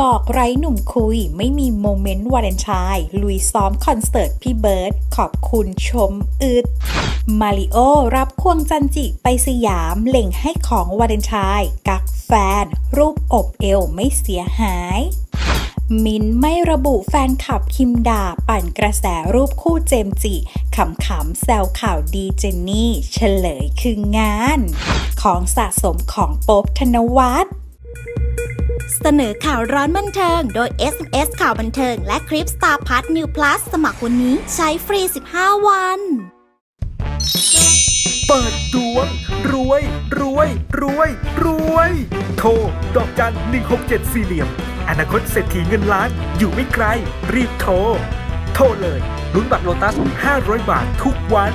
บอกไร้หนุ่มคุยไม่มีโมเมนต์วาเลนไทน์ลุยซ้อมคอนเสิร์ตพี่เบิร์ดขอบคุณชมอึดมาริโอรับควงจันจิไปสยามเล่งให้ของวาเลนไทน์กักแฟน รูปอบเอวไม่เสียหาย มินไม่ระบุแฟนคลับคิมดาปั่นกระแสรูปคู่เจมจิขำๆแซวข่าวดีเจนนี่ เฉลยคืองาน ของสะสมของโป๊บธนวัฒน์ เสนอข่าวร้อนบันเทิง โดย SMS ข่าวบันเทิง และคลิป Star p a s New Plus สมัครวันนี้ใช้ฟรี 15 วัน เปิดดวง รวย รวย รวย รวย โทร ดอกจัน 167 สี่เหลี่ยม อนาคตเศรษฐีเงินล้าน อยู่ไม่ไกล รีบโทร โทรเลยลุ้นบัตรโลตัส 500 บาททุกวัน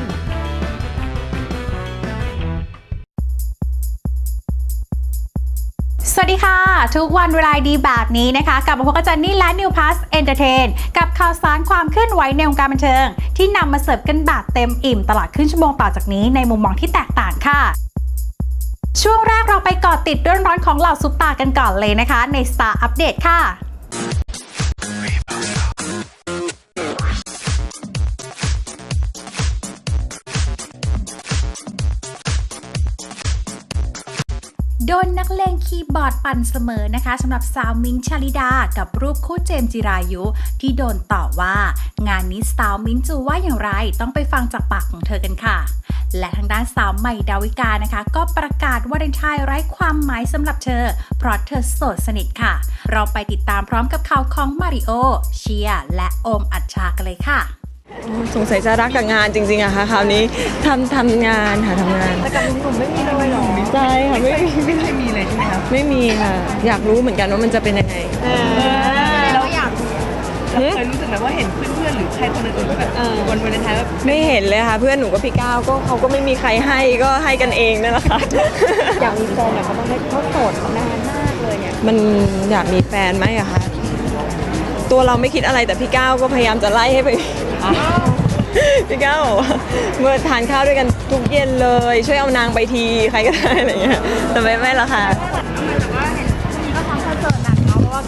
สวัสดีค่ะ ทุกวันเวลาดีแบบนี้นะคะกลับมาพบกับจันนี่และนิวพาสเอนเตอร์เทนกับข่าวสารความเคลื่อนไหวในวงการบันเทิง ที่นำมาเสิร์ฟกันแบบเต็มอิ่มตลอดครึ่งชั่วโมงต่อจากนี้ในมุมมองที่แตกต่างค่ะช่วงแรกเราไปเกาะติดเรื่องร้อนของเหล่าซุปตากันก่อนเลยนะคะ ใน Star Update ค่ะ โดนนักเลงคีย์บอร์ดปั่นเสมอนะคะสำหรับสาวมิ้นชาลิดา กับรูปคู่เจมส์จิรายุ ที่โดนต่อว่า งานนี้สาวมิ้นจะว่าอย่างไร ต้องไปฟังจากปากของเธอกันค่ะ และทางด้านสาวใหม่ดาวิกานะคะ ก็ประกาศว่าเดนชายไร้ความหมายสำหรับเธอ เพราะเธอโสดสนิทค่ะ เราไปติดตามพร้อมกับข่าวของมาริโอเชียและโอมอัชชากันเลยค่ะ สงสัยจะรักกับงานจริงๆอะค่ะคราวนี้ทำทำงานค่ะทำงานแต่กับหนุ่มๆไม่มีเลยเหรอใช่ค่ะไม่มีไม่เคยมีเลยใช่ไหมครับไม่มีค่ะอยากรู้เหมือนกันว่ามันจะเป็นยังไงแล้วอยากเราเคยรู้สึกไหมว่าเห็นเพื่อนๆหรือใครคนอื่นๆแบบวันวาเลนไทน์แบบไม่เห็นเลยค่ะ เพื่อนหนูกับพี่ก้าวก็เขาก็ไม่มีใครให้ก็ให้กันเองนั่นแหละค่ะอยากมีแฟนแบบเขาต้องให้เขาโสดมานานมากเลยเนี่ยมันอยากมีแฟนไหมอะคะ ตัวเราไม่คิดอะไรแต่พี่ก้าวก็พยายามจะไล่ให้ไปพี่ก้าวบอกว่าเมื่อทานข้าวด้วยกันทุกเย็นเลย ช่วยเอานางไปทีใครก็ได้อะไรเงี้ยแต่ไม่ไม่ละค่ะ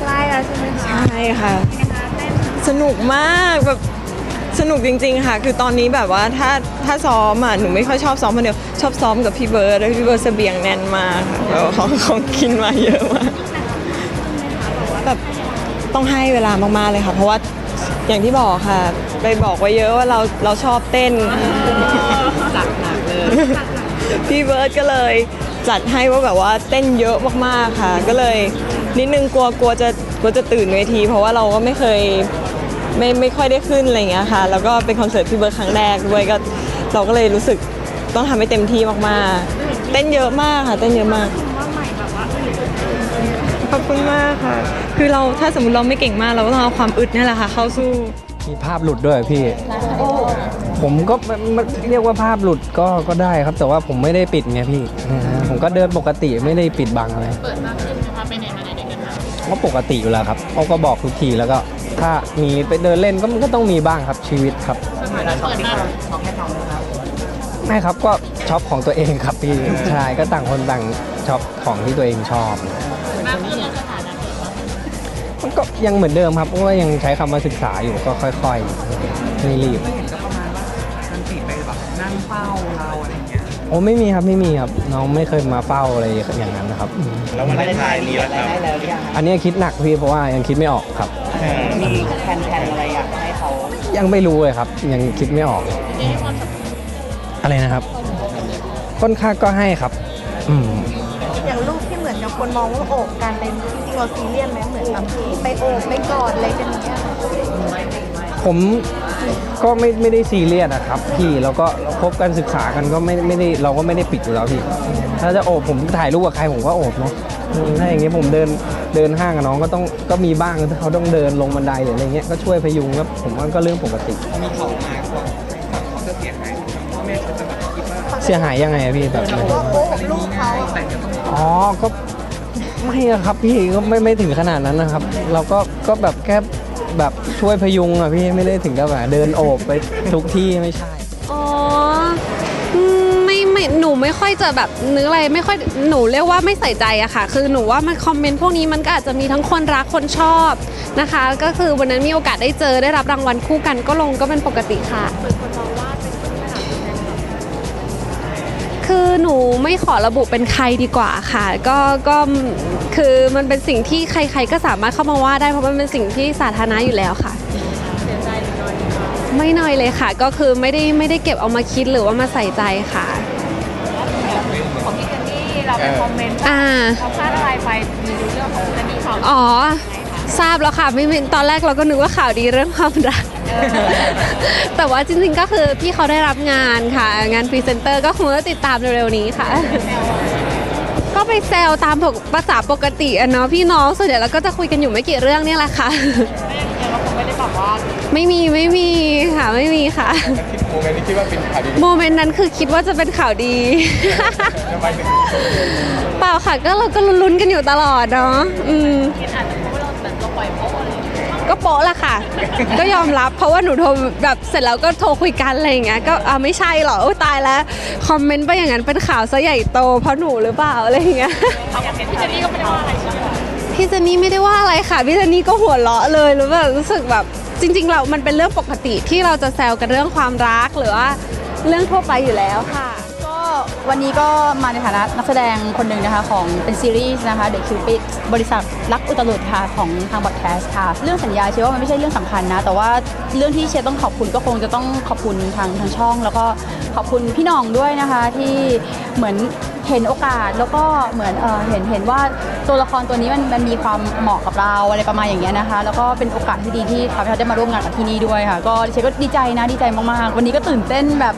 ใกล้แล้วใช่ไหมคะใช่ค่ะสนุกมากแบบสนุกจริง ๆ ค่ะ คือตอนนี้แบบว่าถ้าถ้าซ้อมอะหนูไม่ค่อยชอบซ้อมคนเดียวชอบซ้อมกับพี่เบิร์ดแล้วพี่เบิร์ดเสบียงแน่นมากค่ะแบบว่าของของกินมาเยอะมากแบบ ต้องให้เวลามากๆเลยค่ะ เพราะว่าอย่างที่บอกค่ะ ไปบอกไว้เยอะว่าเราเราชอบเต้น จัดหนักเลยพี่เบิร์ดก็เลยจัดให้ว่าแบบว่าเต้นเยอะมากๆค่ะ ก็เลย นิดนึงกลัวกลัวจะกลัวจะตื่นเวที เพราะว่าเราก็ไม่เคยไม่ไม่ค่อยได้ขึ้นอะไรอย่างเงี้ยค่ะ แล้วก็เป็นคอนเสิร์ตพี่เบิร์ดครั้งแรกด้วยก็เราก็เลยรู้สึกต้องทำให้เต็มที่มากๆ เต้นเยอะมากค่ะ เต้นเยอะมากขอบคุณมากค่ะ คือเราถ้าสมมติเราไม่เก่งมากเราก็ต้องเอาความอึดนี่แหละค่ะ เข้าสู้ มีภาพหลุดด้วยพี่ ผมก็ไม่ไม่เรียกว่าภาพหลุดก็ก็ได้ครับ แต่ว่าผมไม่ได้ปิดไงพี่อ่าผมก็เดินปกติไม่ได้ปิดบังอะไรเปิดมากขึ้นนะคะไปไหนมาไหนด้วยกันก็ปกติอยู่แล้วครับเขาก็บอกทุกทีแล้วก็ถ้ามีไปเดินเล่นก็มันก็ต้องมีบ้างครับชีวิตครับไม่ครับก็ช็อปของตัวเองครับพี่ ใช่ก็ต่างคนต่างช็อปของที่ตัวเองชอบมัน ก็ยังเหมือนเดิมครับเพราะว่ายังใช้คำว่าศึกษาอยู่ก็ค่อยๆไม่รีบก็ประมาณว่าทันติไปแบบนั่งเฝ้าเราอะไรอย่างเงี้ยโอ้ไม่มีครับไม่มีครับน้องไม่เคยมาเฝ้าอะไรอย่างนั้นนะครับอืมแล้ววันเลนไทน์มีแล้วครับอันนี้คิดหนักพี่เพราะว่ายังคิดไม่ออกครับ มีแผนๆอะไรอยากให้เขายังไม่รู้เลยครับ ยังคิดไม่ออก อะไรนะครับ ค่อนข้างก็ให้ครับ อืม คนมองว่าโอบกันเป็นจริงๆเราซีเรียสไหมเหมือนแบบไปโอบไปกอดอะไรกันอย่างเงี้ยผมก็ไม่ไม่ได้ซีเรียสนะครับพี่แล้วก็เราคบกันศึกษากันก็ไม่ไม่ได้เราก็ไม่ได้ปิดอยู่แล้วพี่ ถ้าจะโอบผมถ่ายรูปกับใครผมก็โอบเนาะอืมถ้าอย่างเงี้ยผมเดินเดินห้างกับน้องก็ต้องก็มีบ้างถ้าเขาต้องเดินลงบันไดหรืออะไรเงี้ยก็ช่วยพยุงครับผมว่าก็เรื่องปกติมีเขามาเขาจะเสียหายพ่อแม่เขาจะแบบคิดว่าเสียหายยังไงอะพี่แบบไหนว่าโอบลูกเขาอะแต่งกันต้องอ๋อก็ ไม่อะครับพี่ก็ไม่ไม่ถึงขนาดนั้นนะครับ เราก็ก็แบบแค่แบบช่วยพยุงอะพี่ไม่ได้ถึงกับแบบเดินโอบไปทุกที่ไม่ใช่ อ๋ออืมไม่ไม่หนูไม่ค่อยจะแบบนึกอะไรไม่ค่อยหนูเรียกว่าไม่ใส่ใจอะค่ะ คือหนูว่ามันคอมเมนต์พวกนี้มันก็อาจจะมีทั้งคนรักคนชอบนะคะ ก็คือวันนั้นมีโอกาสได้เจอได้รับรางวัลคู่กันก็ลงก็เป็นปกติค่ะคือ หนูไม่ขอระบุเป็นใครดีกว่าค่ะ ก็ก็คือมันเป็นสิ่งที่ใคร ๆ ก็สามารถเข้ามาว่าได้เพราะมันเป็นสิ่งที่สาธารณะอยู่แล้วค่ะไม่น้อยเลยค่ะ ก็คือไม่ได้ไม่ได้เก็บเอามาคิดหรือว่ามาใส่ใจค่ะ ของพี่เจนนี่เราไปคอมเมนต์ว่าอ่า เขาพลาดอะไรไปมีเรื่องของพี่เจนนี่เขาอ๋อ ทราบแล้วค่ะไม่ไม่ตอนแรกเราก็นึกว่าข่าวดีเรื่องความรัก แต่ว่าจริงๆก็คือพี่เขาได้รับงานค่ะ งานพรีเซนเตอร์ก็คงจะติดตามเร็วๆนี้ค่ะ ก็ไปแซวตามปกภาษาปกติอะเนาะพี่น้องส่วนใหญ่เราก็จะคุยกันอยู่ไม่กี่เรื่องเนี่ยแหละค่ะไม่ได้แบบว่าไม่มีไม่มีค่ะไม่มีค่ะ โมเมนต์นี้คิดว่าเป็นข่าวดีโมเมนต์นั้นคือคิดว่าจะเป็นข่าวดี ทำไมถึง เปล่าค่ะก็เราก็ลุ้นๆกันอยู่ตลอดเนาะอืม อาจจะ ก็โป๊ะละค่ะ ก็ยอมรับ เพราะว่าหนูโทรแบบเสร็จแล้วก็โทรคุยกันอะไรอย่างเงี้ยก็อ่าไม่ใช่หรอโอ้ตายแล้วคอมเมนต์ไปอย่างนั้นเป็นข่าวซะใหญ่โตเพราะหนูหรือเปล่าอะไรอย่างเงี้ยเอาอย่างพี่เจนนี่ก็ไม่ได้ว่าอะไรใช่ไหมพี่เจนนี่ไม่ได้ว่าอะไรค่ะพี่เจนนี่ก็หัวเราะเลยรู้แบบรู้สึกแบบจริง ๆ เรา มันเป็นเรื่องปกติที่เราจะแซวกันเรื่องความรักหรือว่าเรื่องทั่วไปอยู่แล้วค่ะ วันนี้ก็มาในฐานะนักแสดงคนหนึ่งนะคะของเป็นซีรีส์นะคะ The Cupid บริษัทรักอุตลุดค่ะของทางบอดแคสต์ค่ะ เรื่องสัญญาเชื่อว่ามันไม่ใช่เรื่องสำคัญนะ แต่ว่าเรื่องที่เชียร์ต้องขอบคุณก็คงจะต้องขอบคุณทางทางช่อง แล้วก็ขอบคุณพี่น้องด้วยนะคะที่เหมือนเห็นโอกาสแล้วก็เหมือนเออเห็นเห็นว่าตัวละครตัวนี้มันมันมีความเหมาะกับเราอะไรประมาณอย่างเงี้ยนะคะ แล้วก็เป็นโอกาสที่ดีที่ทำให้เราได้มาร่วมงานกับที่นี่ด้วยค่ะ ก็เชียร์ก็ดีใจนะดีใจมากๆ วันนี้ก็ตื่นเต้นแบบ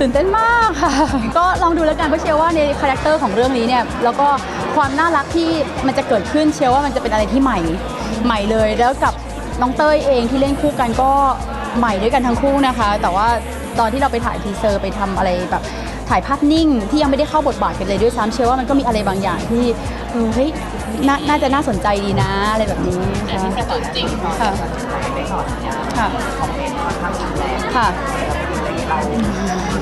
ตื่นเต้นมากค่ะ ก็ลองดูแล้วกันเพราะเชียร์ว่าในคาแรคเตอร์ของเรื่องนี้เนี่ยแล้วก็ความน่ารักที่มันจะเกิดขึ้นเชียร์ว่ามันจะเป็นอะไรที่ใหม่ใหม่เลย แล้วกับน้องเต้ยเองที่เล่นคู่กันก็ใหม่ด้วยกันทั้งคู่นะคะ แต่ว่าตอนที่เราไปถ่ายทีเซอร์ไปทำอะไรแบบถ่ายภาพนิ่งที่ยังไม่ได้เข้าบทบาทกันเลยด้วยซ้ำเชื่อว่ามันก็มีอะไรบางอย่างที่เออเฮ้ยนาน่าจะน่าสนใจดีนะอะไรแบบนี้ค่ะค่ะค่ะค่ะค่ะ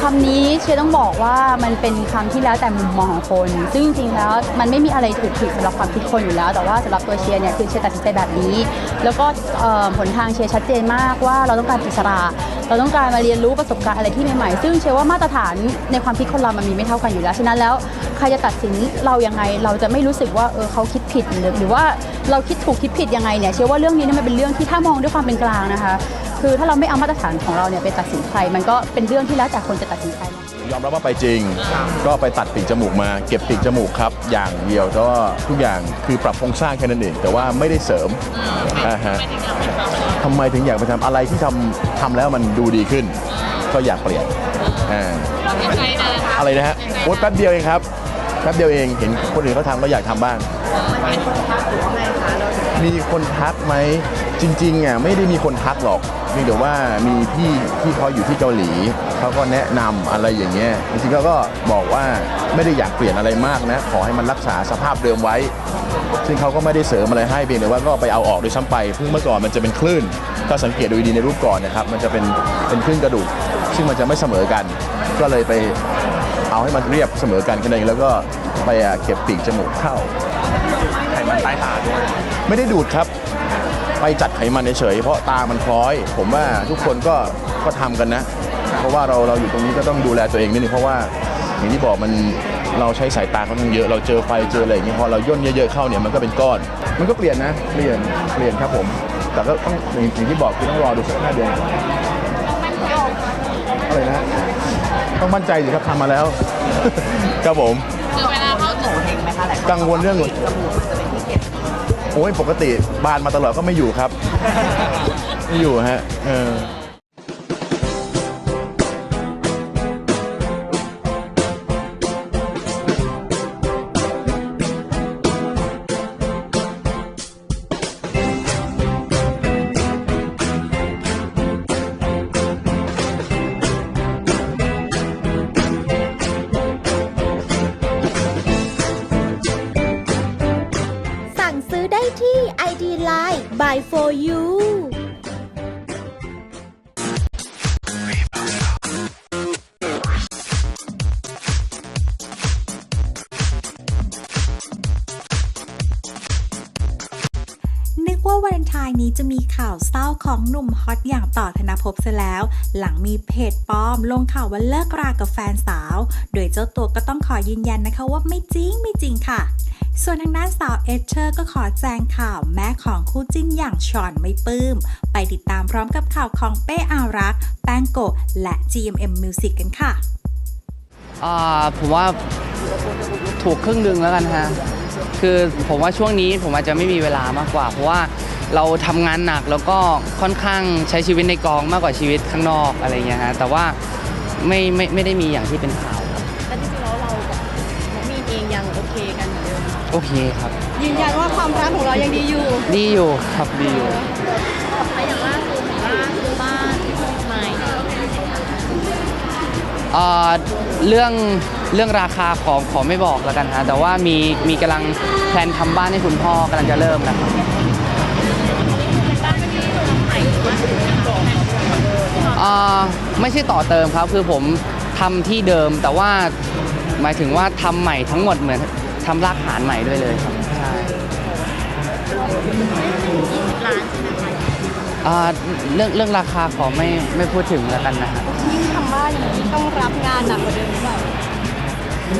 คำนี้เชียร์ต้องบอกว่ามันเป็นคำที่แล้วแต่มุมมองของคน ซึ่งจริงๆแล้วมันไม่มีอะไรถูกผิดสำหรับความคิดคนอยู่แล้ว แต่ว่าสำหรับตัวเชียร์เนี่ยคือเชียร์ตัดสินใจแบบนี้ แล้วก็เอ่อผลทางเชียร์ชัดเจนมากว่าเราต้องการอิสระ เราต้องการมาเรียนรู้ประสบการณ์อะไรที่ใหม่ๆ ซึ่งเชื่อว่ามาตรฐานในความคิดคนเรามันมีไม่เท่ากันอยู่แล้ว ฉะนั้นแล้วใครจะตัดสินเรายังไงเราจะไม่รู้สึกว่าเออเขาคิดผิดหรือหรือว่าเราคิดถูกคิดผิดยังไงเนี่ยเชื่อว่าเรื่องนี้เนี่ยมันเป็นเรื่องที่ถ้ามองด้วยความเป็นกลางนะคะ คือถ้าเราไม่เอามาตรฐานของเราเนี่ยไปตัดสินใครมันก็เป็นเรื่องที่แล้วแต่คนจะตัดสินใครยอมรับว่าไปจริง ก็ไปตัดปีกจมูกมาเก็บปีกจมูกครับ อย่างเดียวแต่ว่าทุกอย่างคือปรับโครงสร้างแค่นั้นเองแต่ว่าไม่ได้เสริมอ่าฮะทำไมถึงอยากไปทำอะไรที่ทำทำแล้วมันดูดีขึ้น ก็อยากเปลี่ยนอ่าอะไรนะฮะโอ๊ยแป๊บเดียวเองครับแป๊บเดียวเองเห็นคนอื่นเขาทำก็อยากทำบ้าง มีคนทักไหมจริงๆอะไม่ได้มีคนทักหรอกเพียงแต่ว่ามีพี่ที่เขาอยู่ที่เกาหลีเขาก็แนะนำอะไรอย่างเงี้ยจริงๆเขาก็บอกว่าไม่ได้อยากเปลี่ยนอะไรมากนะ ขอให้มันรักษาสภาพเดิมไว้ ซึ่งเขาก็ไม่ได้เสริมอะไรให้เพียงแต่ว่าก็ไปเอาออกโดยซ้ำไปเพิ่งเมื่อก่อนมันจะเป็นคลื่น ถ้าสังเกตดูดีๆในรูปก่อนนะครับ มันจะเป็นเป็นคลื่นกระดูก ซึ่งมันจะไม่เสมอกัน ก็เลยไปเอาให้มันเรียบเสมอกันกันเองแล้วก็ไปอะเก็บปีกจมูกเข้า ไขมันใต้ตาด้วย ไม่ได้ดูดครับ ไปจัดไขมันเฉยๆเพราะตามันคล้อย ผมว่าทุกคนก็ก็ทำกันนะ เพราะว่าเราเราอยู่ตรงนี้ก็ต้องดูแลตัวเองนิดนึงเพราะว่าอย่างที่บอกมันเราใช้สายตาค่อนข้างเยอะเราเจอไฟเจออะไรอย่างนี้พอเราย่นเยอะๆเข้าเนี่ยมันก็เป็นก้อน มันก็เปลี่ยนนะเปลี่ยนเปลี่ยนครับผม แต่ก็ต้องอย่างที่บอกคือต้องรอดูสักห้าเดือนก่อนอะไรนะต้องมั่นใจสิครับทำมาแล้ว ครับผม คือเวลาเขาถูเห็น ไหมคะหลายกังวลเรื่องโอ้ยปกติบานมาตลอดก็ไม่อยู่ครับ ไม่อยู่ฮะเออ วาเลนไทน์นี้จะมีข่าวเศร้าของหนุ่มฮอตอย่างต่อธนภพซะแล้ว หลังมีเพจปลอมลงข่าวว่าเลิกรากับแฟนสาว โดยเจ้าตัวก็ต้องขอยืนยันนะคะว่าไม่จริงไม่จริงค่ะส่วนทางด้านสาวเอเชอร์ก็ขอแจ้งข่าวแม่ของคู่จิ้นอย่างชอนไม่ปลื้ม ไปติดตามพร้อมกับข่าวของเป้อารักษ์แป้งโกะและ GMM Music กันค่ะ อ่า ผมว่าถูกครึ่งหนึ่งแล้วกันฮะ คือผมว่าช่วงนี้ผมอาจจะไม่มีเวลามากกว่า เพราะว่าเราทำงานหนักแล้วก็ค่อนข้างใช้ชีวิตในกองมากกว่าชีวิตข้างนอกอะไรเงี้ยฮะแต่ว่าไม่ไม่ไม่ได้มีอย่างที่เป็นข่าวครับแต่จริงๆแล้วเรากับน้องมีนเองยังโอเคกันเหมือนเดิมโอเคครับ ยืนยันว่าความรักของเรายังดีอยู่ ดีอยู่ครับดีอยู่ไปอย่างล่าสุดเห็นว่าซื้อ เรื่องเรื่องราคาของขอไม่บอกแล้วกันฮะแต่ว่ามีมีกำลังแพลนทำบ้านให้คุณพ่อกำลังจะเริ่มนะครับไม่ใช่ต่อเติมครับคือผมทำที่เดิมแต่ว่าหมายถึงว่าทำใหม่ทั้งหมดเหมือนทำรากฐานใหม่ด้วยเลยครับใช่อ่าเรื่องเรื่องราคาขอไม่ไม่พูดถึงแล้วกันนะฮะ ยิ่งทำบ้านอย่างนี้ต้องรับงานหนักกว่าเดิมหรือเปล่า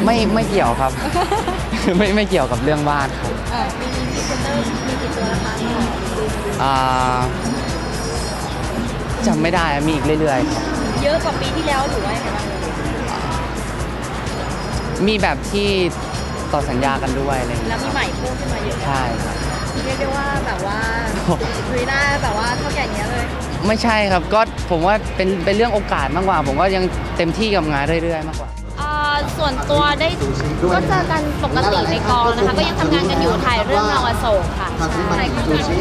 ไม่ไม่เกี่ยวครับ ไม่ไม่เกี่ยวกับเรื่องบ้านครับเออมีพรีเซนเตอร์มีกี่ตัวนะคะอ่าจำไม่ได้มีอีกเรื่อยๆครับเยอะกว่าปีที่แล้วหรือว่ายังไงบ้างมีแบบที่ต่อสัญญากันด้วยอะไรอย่างแล้เงี้วยมีใหม่เพิ่มขึ้นมาเยอะใช่ครับ เรียกได้ว่าแบบว่า ลุยหน้าแบบว่าเท่าแก่เนี้ยเลย ไม่ใช่ครับก็ผมว่าเป็นเป็นเรื่องโอกาสมากกว่า ผมก็ยังเต็มที่กับงานเรื่อยๆ มากกว่าอ่าส่วนตัวได้ก็เจอกันปกติในกองนะคะ ก็ยังทำงานกันอยู่ถ่ายเรื่องเราวอโศกค่ะใช่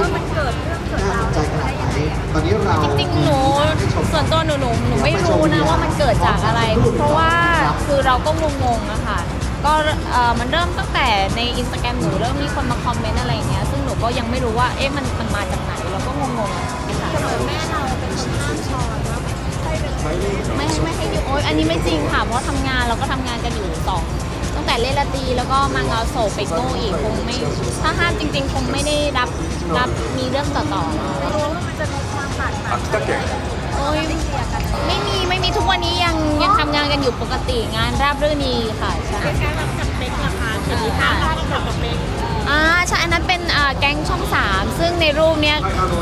ว่ามันเกิดเรื่องเกิดราวได้ยังไงอะจริงๆหนูส่วนตัวหนูหนูหนูไม่รู้นะว่ามันเกิดจากอะไร เพราะว่าคือเราก็งงๆอะค่ะก็เอ่อมันเริ่มตั้งแต่ในอินสตาแกรมหนูเริ่มมีคนมาคอมเมนต์อะไรอย่างเงี้ยซึ่งหนู ก็ยังไม่รู้ว่าเอ๊ะมันมันมาจากไหนเราก็งงๆอะค่ะเหมือนแม่เราเป็นคนห้ามชอนว่าไม่ให้เป็นไม่ให้ไม่ให้อยู่โอ๊ยอันนี้ไม่จริงค่ะเพราะทำงานเราก็ทำงานกันอยู่สองตั้งแต่เล่นละตรีแล้วก็มางานโศกไปโก้อีกคงไม่ถ้าห้ามจริง ๆ คงไม่ได้รับรับมีเรื่องต่อๆมาไม่รู้ว่ามันจะมีความบาดหมางอะไรกันโอ๊ยไม่มีไม่มีทุกวันนี้ยังยังทำงานกันอยู่ปกติงานราบรื่นดีค่ะใช่การรับจัดเป๊กราคาจะมีค่ารับจัดเป๊ก อ่าใช่อันนั้นเป็นอ่าแก๊งช่อง3ซึ่งในรูปเนี้ย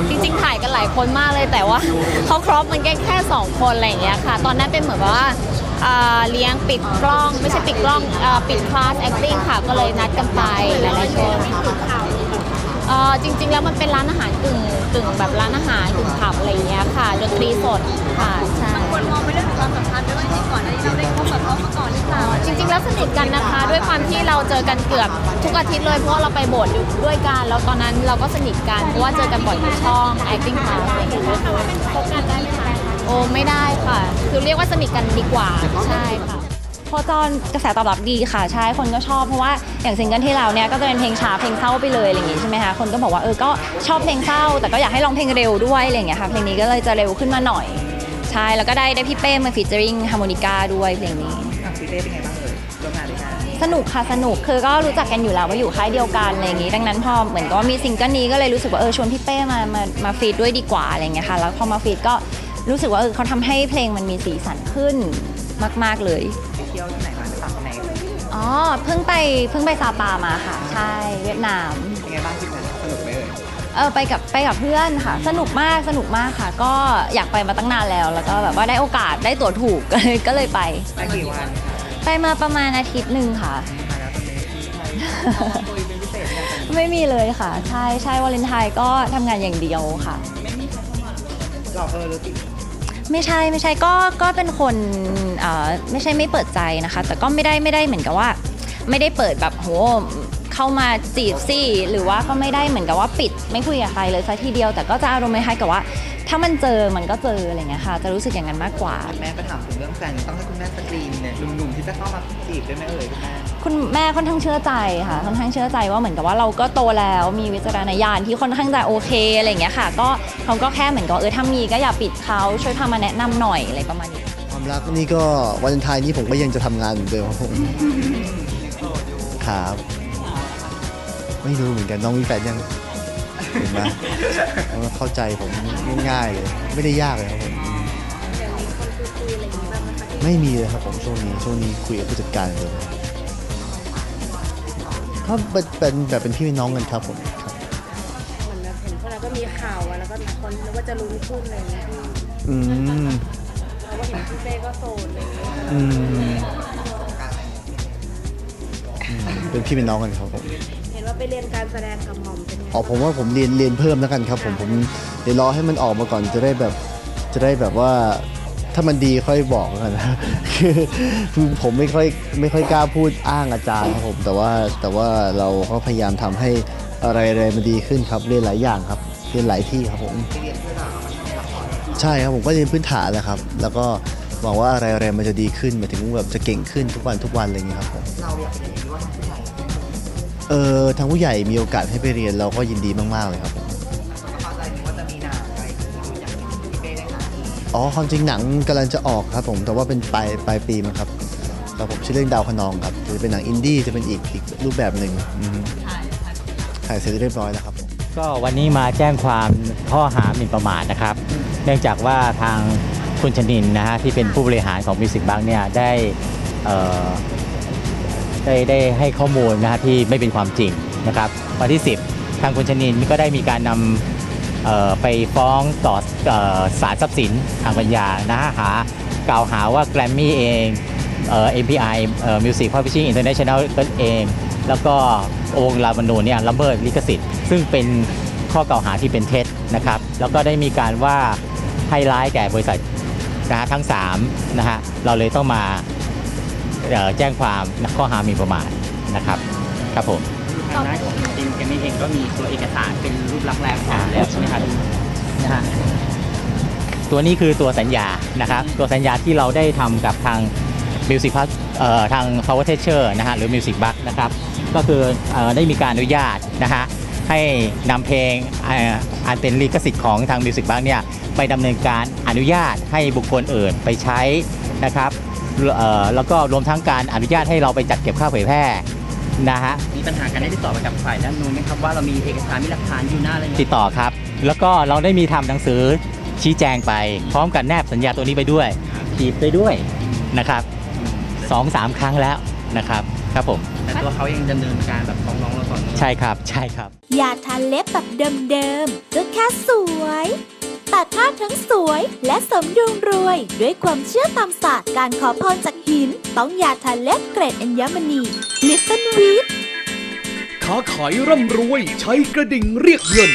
จริงๆถ่ายกันหลายคนมากเลยแต่ว่า เขาครอปมันแค่แค่2คนอะไรอย่างเงี้ยค่ะ ตอนนั้นเป็นเหมือนแบบว่าอ่าเลี้ยงปิดกล้อง ไม่ใช่ปิดกล้องอ่าปิดคลาส acting ค่ะก็เลยนัดกันไปหลายๆคนเอ่อจริง ๆ แล้วมันเป็นร้านอาหารกึ่งกึ่งแบบร้านอาหารกึ่งผับอะไรอย่างเงี้ยค่ะดนตรีสดค่ะ จริงๆ แล้วสนิทกันนะคะ ด้วยความที่เราเจอกันเกือบทุกอาทิตย์เลยเพราะว่าเราไปโบสถ์อยู่ด้วยกันแล้วตอนนั้นเราก็สนิทกันเพราะว่าเจอกันบ่อยที่ช่อง acting class โอ้ไม่ได้ค่ะ คือเรียกว่าสนิทกันดีกว่าใช่ค่ะโคจรกระแสตอบรับดีค่ะใช่คนก็ชอบเพราะว่าอย่างซิงเกิลที่เราเนี่ยก็จะเป็นเพลงช้าเพลงเศร้าไปเลยอะไรอย่างงี้ใช่ไหมคะคนก็บอกว่าเออก็ชอบเพลงเศร้า แต่ก็อยากให้ร้องเพลงเร็วด้วยอะไรอย่างเงี้ยค่ะเพลงนี้ก็เลยจะเร็วขึ้นมาหน่อยใช่แล้วก็ได้ได้พี่เป้มาฟีเจอริงฮาร์โมนิกาด้วยเพลงนี้ พี่เต้เป็นไงบ้างเอ่ยร่วมงานด้วยกันสนุกค่ะสนุกคือก็รู้จักกันอยู่แล้วว่าอยู่ค่ายเดียวกันอะไรอย่างงี้ ดังนั้นพอเหมือนกับว่ามีซิงเกิลนี้ก็เลยรู้สึกว่าเออชวนพี่เป้มามามาฟีดด้วยดีกว่าอะไรอย่างเงี้ยค่ะแล้วพอมาฟีดก็รู้สึกว่าเออเขาทำให้เพลงมันมีสีสันขึ้นมาก ๆเลย ไปเที่ยวที่ไหนมาไปต่างไหนอ๋อเพิ่งไปเพิ่งไปซาปามาค่ะ ใช่เวียดนาม เป็นไงบ้างทริปนั้นสนุกไหมเอ่ยเออไปกับไปกับเพื่อนค่ะ สนุกมากสนุกมากค่ะ ก็อยากไปมาตั้งนานแล้ว แล้วก็แบบว่าได้โอกาสได้ตั๋วถูก ก็เลยก็เลยไปไปกี่วัน ไปมาประมาณอาทิตย์หนึ่งค่ะมาแล้วตอนนี้ที่ไทยคุยเป็นพิเศษเนี่ยไม่มีเลยค่ะ ใช่ใช่วาเลนไทน์ก็ทำงานอย่างเดียวค่ะ หลอกเออหรือติดไม่ใช่ไม่ใช่ก็ก็เป็นคนเอ่อไม่ใช่ไม่เปิดใจนะคะ แต่ก็ไม่ได้ไม่ได้เหมือนกับว่า ไม่ได้เปิดแบบโห เข้ามาจีบซี่หรือว่าก็ไม่ได้เหมือนกับว่าปิด ไม่คุยกับใครเลยสักทีเดียว แต่ก็จะอารมณ์คล้ายๆกับว่า ถ้ามันเจอมันก็เจออะไรเงี้ยค่ะ จะรู้สึกอย่างนั้นมากกว่า แม่ก็ถามถึงเรื่องแฟนต้องให้คุณแม่สกรีนเนี่ยหนุ่มๆที่จะเข้ามาจีบได้ไหมเอ่ยคุณแม่คุณแม่ค่อนข้างเชื่อใจค่ะค่อนข้างเชื่อใจว่าเหมือนกับว่าเราก็โตแล้วมีวิจารณญาณที่ค่อนข้างจะโอเคอะไรอย่างเงี้ยค่ะ ก็เขาก็แค่เหมือนกับเออถ้ามีก็อย่าปิดเขาช่วยพามาแนะนำหน่อยอะไรประมาณนี้ความรักนี่ก็วันเลนไทน์นี้ผมก็ยังจะทำงานเหมือนเดิมครับผมครับ ไม่รู้เหมือนกันน้องมีแฟนยังเห็นไหมมันเข้าใจผมง่ายๆเลย ไม่ได้ยากเลยครับผมไม่มีเลยครับผมช่วงนี้ช่วงนี้คุยกับผู้จัดการเลยก็เป็นเป็นแบบเป็นพี่เป็นน้องกันครับผมครับเหมือนแบบเห็นพวกเราก็มีข่าวอะแล้วก็มีคนนึกว่าจะลุ้นคู่อะไรอย่างเงี้ยพี่อืมเราก็เห็นพี่เป้ก็โสดอะไรอย่างเงี้ยอืมอืมเป็นพี่เป็นน้องกันครับผม เห็นว่าไปเรียนการแสดงกับหม่อมเป็นไงอ๋อผมว่าผมเรียนเรียนเพิ่มแล้วกันครับ ผมผมเดี๋ยวรอให้มันออกมาก่อนจะได้แบบจะได้แบบว่าถ้ามันดีค่อยบอกแล้วกันนะคือคือผมไม่ค่อยไม่ค่อยกล้าพูดอ้างอาจารย์ครับผม แต่ว่าแต่ว่าเราก็พยายามทำให้อะไรอะไรมันดีขึ้นครับเรียนหลายอย่างครับเรียนหลายที่ครับผม ใช่ครับผมก็เรียนพื้นฐานแหละครับ แล้วก็หวังว่าอะไรอะไรมันจะดีขึ้นหมายถึงแบบจะเก่งขึ้นทุกวันทุกวันอะไรอย่างเงี้ยครับผม เราอยากเป็นอย่างนี้ว่าทางผู้ใหญ่ เออทางผู้ใหญ่มีโอกาสให้ไปเรียนเราก็ยินดีมากๆเลยครับผมเข้าใจว่าจะมีหนังอะไรที่ดูอยากให้พี่เป้ได้หาที่อ๋อความจริงหนังกำลังจะออกครับผมแต่ว่าเป็นปลายปลายปีมั้งครับครับผมชื่อเรื่องดาวคะนองครับจะเป็นหนังอินดี้จะเป็นอีกอีกรูปแบบหนึ่งอือฮึถ่ายเสร็จเรียบร้อยแล้วครับผม ก็วันนี้มาแจ้งความข้อหาหมิ่นประมาทนะครับ เนื่องจากว่าทางคุณชนินนะฮะที่เป็นผู้บริหารของมิวสิกบังเนี่ยได้เอ่อ ได้ได้ให้ข้อมูลนะฮะที่ไม่เป็นความจริงนะครับวันที่ 10 ทางคุณชนินก็ได้มีการนำไปฟ้องต่ออ่อศาลทรัพย์สินทางปัญญานะฮะหากล่าวหาว่าแกรมมี่เองเอ่อ MPI เอ่อ Music Publishing International ก็เอง แล้วก็องค์ลาบานูนเนี่ยละเมิดลิขสิทธิ์ ซึ่งเป็นข้อกล่าวหาที่เป็นเท็จนะครับ แล้วก็ได้มีการว่าให้ร้ายแก่บริษัทนะฮะทั้ง3นะฮะเราเลยต้องมา แจ้งความข้อหาหมิ่นประมาทนะครับครับผมทางด้านของทีมแกมมี่เองก็มีตัวเอกสารเป็นรูปลักษณ์แรกของแล้วใช่ไหมครับนะฮะตัวนี้คือตัวสัญญานะครับ ตัวสัญญาที่เราได้ทำกับทาง Music Plus เอ่อทาง Power Teacher นะฮะหรือ Music Box นะครับ ก็คือเอ่อได้มีการอนุญาตนะฮะให้นำเพลงเอ่ออันเป็นลิขสิทธิ์ของทาง Music Box เนี่ยไปดำเนินการอนุญาตให้บุคคลอื่นไปใช้นะครับเอ่อ แล้วก็รวมทั้งการอนุญาตให้เราไปจัดเก็บค่าเผยแพร่นะฮะมีปัญหาการได้ติดต่อไปกับฝ่ายด้านนู้นไหมครับว่าเรามีเอกสารมีหลักฐานอยู่หน้าอะไรเงี้ยติดต่อครับ แล้วก็เราได้มีทำหนังสือชี้แจงไป พร้อมกับแนบสัญญาตัวนี้ไปด้วยขีดไปด้วยนะครับสองสามครั้งแล้วนะครับครับผมแต่ตัวเขายังดำเนินการแบบฟ้องร้องเราก่อนใช่ครับ ใช่ครับยาทาเล็บแบบเดิมๆก็แค่สวย แต่ถ้าทั้งสวยและสมดุลรวย ด้วยความเชื่อตามศาสตร์การขอพรจากหิน ต้องยาทาเล็บเกรดอัญมณีลิตเติ้ลวีทค้าขายร่ำรวย ใช้กระดิ่งเรียกเงิน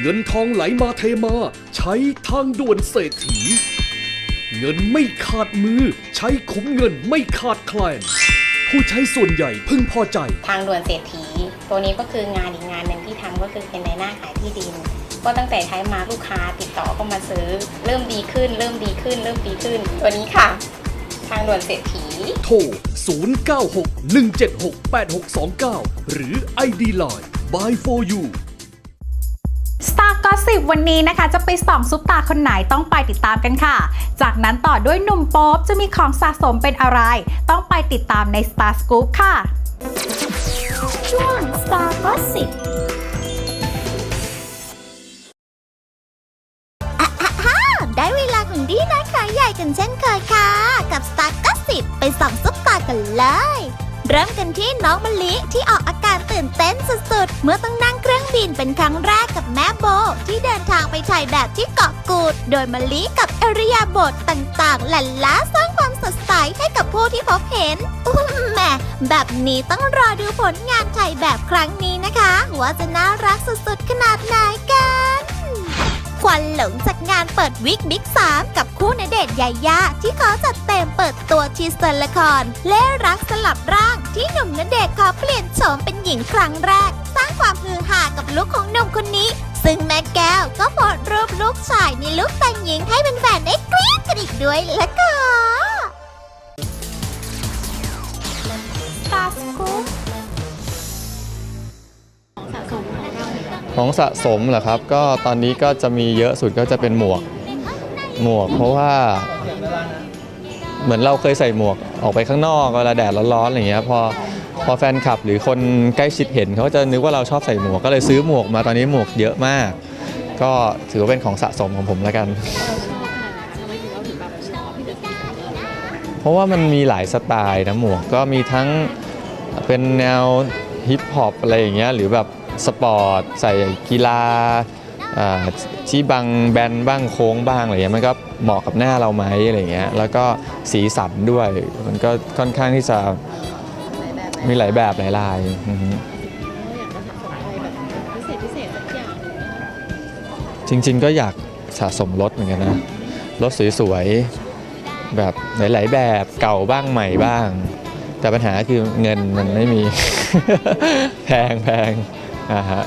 เงินทองไหลมาเทมา ใช้ทางด่วนเศรษฐี เงินไม่ขาดมือ ใช้คุ้มเงินไม่ขาดแคลนผู้ใช้ส่วนใหญ่พึงพอใจ ทางด่วนเศรษฐี ตัวนี้ก็คืองานอีกงานหนึ่งที่ทำก็คือเป็นในหน้าขายที่ดิน ก็ตั้งแต่ใช้มาลูกค้าติดต่อก็มาซื้อ เริ่มดีขึ้น เริ่มดีขึ้น เริ่มดีขึ้น ตัวนี้ค่ะ ทางด่วนเศรษฐีโทร 0961768629 หรือ ID Line by for you Star Gossip วันนี้นะคะจะไปส่องซุปตาคนไหนต้องไปติดตามกันค่ะ จากนั้นต่อด้วยหนุ่มโป๊ปจะมีของสะสมเป็นอะไร ต้องไปติดตามใน Star Scoop ค่ะ ช่วง Star Gossip กันเช่นเคยค่ะ กับ Star Gossip ไปส่องซุปตากันเลย เริ่มกันที่น้องมะลิที่ออกอาการตื่นเต้นสุดๆ เมื่อต้องนั่งเครื่องบินเป็นครั้งแรกกับแม่โบ ที่เดินทางไปถ่ายแบบที่เกาะกูด โดยมะลิกับเอริยาบทต่างๆหลั่นล้าสร้างความสดใสให้กับผู้ที่พบเห็นอุ้มแหม่แบบนี้ต้องรอดูผลงานถ่ายแบบครั้งนี้นะคะว่าจะน่ารักสุดๆ ขนาดไหนกันควันหลงจากงานเปิดวิกบิ๊ก3กับคู่ณเดชน์ยายาที่เขาจัดเต็มเปิดตัวทีเซอร์ละคร เล่รักสลับร่างที่หนุ่มณเดชน์ขอเปลี่ยนโฉมเป็นหญิงครั้งแรก สร้างความฮือฮากับลุคของหนุ่มคนนี้ ซึ่งแม่แก้วก็โพสรูปลูกชายในลุคแต่งหญิงให้แฟนๆได้กรี๊ดกันอีกด้วยละค่ะของสะสมเหรอครับ ก็ตอนนี้ก็จะมีเยอะสุดก็จะเป็นหมวก หมวก เพราะว่าเหมือนเราเคยใส่หมวกออกไปข้างนอกเวลาแดดร้อนๆอะไรเงี้ยพอพอแฟนคลับหรือคนใกล้ชิดเห็นเขาจะนึกว่าเราชอบใส่หมวกก็เลยซื้อหมวกมาตอนนี้หมวกเยอะมาก ก็ถือว่าเป็นของสะสมของผมแล้วกัน เพราะว่ามันมีหลายสไตล์นะหมวกก็มีทั้งเป็นแนวฮิปฮอปอะไรอย่างเงี้ยหรือแบบสปอร์ต ใส่กีฬา ที่บางแบนบ้างโค้งบ้างอะไรเงี้ยมันก็เหมาะกับหน้าเราไหมอะไรเงี้ยแล้วก็สีสันด้วยมันก็ค่อนข้างที่จะมีหลายแบบหลายลายอือฮึจริง ๆ ก็อยากสะสมรถเหมือนกันนะรถสวยๆแบบหลายๆแบบเก่าบ้างใหม่บ้าง แต่ปัญหาคือเงินมันไม่มี แพงแพงอ่าฮะ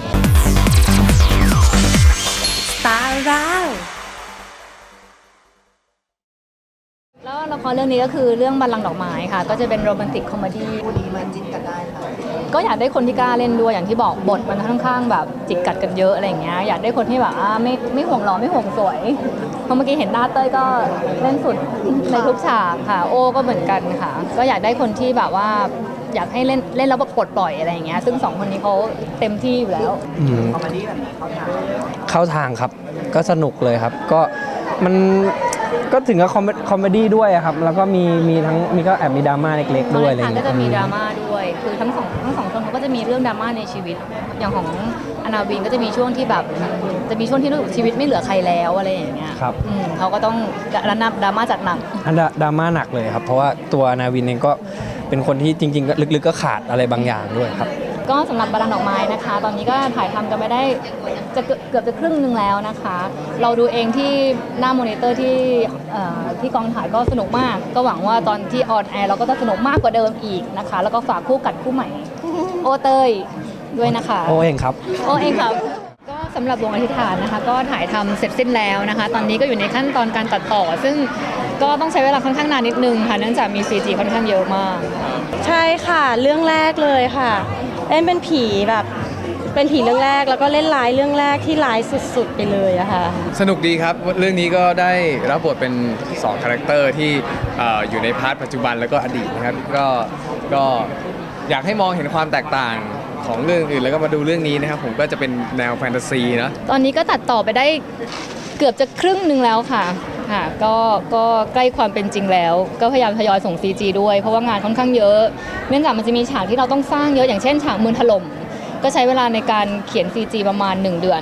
แล้วละครเรื่องนี้ก็คือเรื่องบัลลังก์ดอกไม้ค่ะ ก็จะเป็นโรแมนติกคอมเมดี้คู่นี้มันจิ้นกันได้ค่ะก็อยากได้คนที่กล้าเล่นด้วยอย่างที่บอกบทมันค่อนข้างแบบจิกกัดกันเยอะอะไรอย่างเงี้ยอยากได้คนที่แบบอ่าไม่ไม่ห่วงหล่อไม่ห่วงสวยเพราะเมื่อกี้เห็นหน้าเต้ยก็เล่นสุดในทุกฉากค่ะ โอ้ก็เหมือนกันค่ะ ก็อยากได้คนที่แบบว่าอยากให้เล่นเล่นแล้วแบบปลดปล่อยอะไรอย่างเงี้ยซึ่งสองคนนี้เขาเต็มที่อยู่แล้วอืมคอมเมดี้แบบนี้เขาทำเข้าทางครับ ก็สนุกเลยครับ ก็มัน ก็ถึงกับคอมเมคอมเมดี้ด้วยอะครับ แล้วก็มีมีทั้งมีก็แอบมีดราม่าเล็กๆด้วยอะไรทางเงี้ก็ยจะมีดราม่าด้วย คือทั้งสองทั้งสองคนเขาก็จะมีเรื่องดราม่าในชีวิต อย่างของอนาวินก็จะมีช่วงที่แบบ จะมีช่วงที่รู้สึกชีวิตไม่เหลือใครแล้วอะไรอย่างเงี้ยครับอืมเขาก็ต้องระนาบดราม่าจัดหนักอันดราดราม่าหนักเลยครับ เพราะว่าตัวนาวินเองก็เป็นคนที่จริงๆก็ลึกๆก็ขาดอะไรบางอย่างด้วยครับ ก็สำหรับบาลันดอกไม้นะคะ ตอนนี้ก็ถ่ายทำกันไปได้จะเกือบเกือบจะครึ่งหนึ่งแล้วนะคะ เราดูเองที่หน้ามอนิเตอร์ที่เอ่อที่กองถ่ายก็สนุกมาก ก็หวังว่าตอนที่ออนแอร์เราก็จะสนุกมากกว่าเดิมอีกนะคะ แล้วก็ฝากคู่กัดคู่ใหม่ โอเตยด้วยนะคะ โอ้เองครับ โอเองครับก็สำหรับวงอธิษฐานนะคะ ก็ถ่ายทำเสร็จสิ้นแล้วนะคะ ตอนนี้ก็อยู่ในขั้นตอนการตัดต่อ ซึ่งก็ต้องใช้เวลาค่อนข้างนานนิดนึงค่ะเนื่องจากมี CG ค่อนข้างเยอะมาก ใช่ค่ะ เรื่องแรกเลยค่ะ เล่นเป็นผีแบบ เป็นผีเรื่องแรกแล้วก็เล่นร้ายเรื่องแรกที่ร้ายสุดๆไปเลยอะค่ะ สนุกดีครับ เรื่องนี้ก็ได้รับบทเป็น2คาแรคเตอร์ที่เอ่ออยู่ในพาร์ทปัจจุบันแล้วก็อดีตนะครับก็ก็อยากให้มองเห็นความแตกต่างของเรื่องอื่นแล้วก็มาดูเรื่องนี้นะครับผมก็จะเป็นแนวแฟนตาซีเนอะ ตอนนี้ก็ตัดต่อไปได้เกือบจะครึ่งหนึ่งแล้วค่ะ ค่ะก็ก็ใกล้ความเป็นจริงแล้ว ก็พยายามทยอยส่ง CG ด้วย เพราะว่างานค่อนข้างเยอะ เนื่องจากมันจะมีฉากที่เราต้องสร้างเยอะอย่างเช่นฉากเมืองถล่ม ก็ใช้เวลาในการเขียน CG ประมาณ 1 เดือน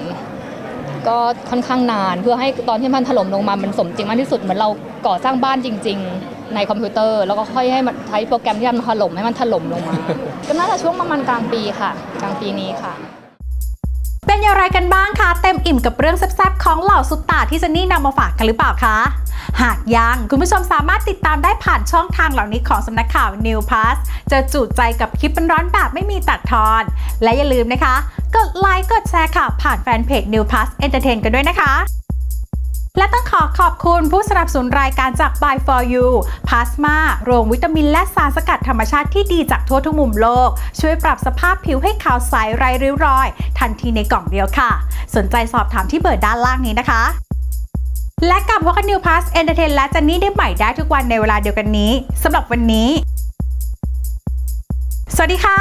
ก็ค่อนข้างนานเพื่อให้ตอนที่มันถล่มลงมา มันสมจริงมากที่สุดเหมือนเราก่อสร้างบ้านจริง ๆ ในคอมพิวเตอร์ แล้วก็ค่อยให้มันใช้โปรแกรมที่ทำถล่มให้มันถล่มลงมา ก็น่าจะช่วงประมาณกลางปีค่ะ กลางปีนี้ค่ะ เป็นอย่างไรกันบ้างคะเต็มอิ่มกับเรื่องแซ่บๆของเหล่าซุปตาที่เจนนี่นำมาฝากกันหรือเปล่าคะหากยังคุณผู้ชมสามารถติดตามได้ผ่านช่องทางเหล่านี้ของสำนักข่าว New Plus จะจุใจกับคลิปเป็นร้อนแบบไม่มีตัดทอน และอย่าลืมนะคะ กดไลค์กดแชร์ข่าวผ่านแฟนเพจ New Plus Entertain กันด้วยนะคะ และต้องขอขอบคุณผู้สนับสนุนรายการจาก By for You พลาสมารวมวิตามินและสารสกัดธรรมชาติที่ดีจากทั่วทุกมุมโลก ช่วยปรับสภาพผิวให้ขาวใสไร้ริ้วรอย ทันทีในกล่องเดียวค่ะ สนใจสอบถามที่เบอร์ด้านล่างนี้นะคะ และกลับพบกันนิวพาสเอนเตอร์เทนและจันนี่ได้ใหม่ได้ทุกวันในเวลาเดียวกันนี้สำหรับวันนี้ สวัสดีค่ะ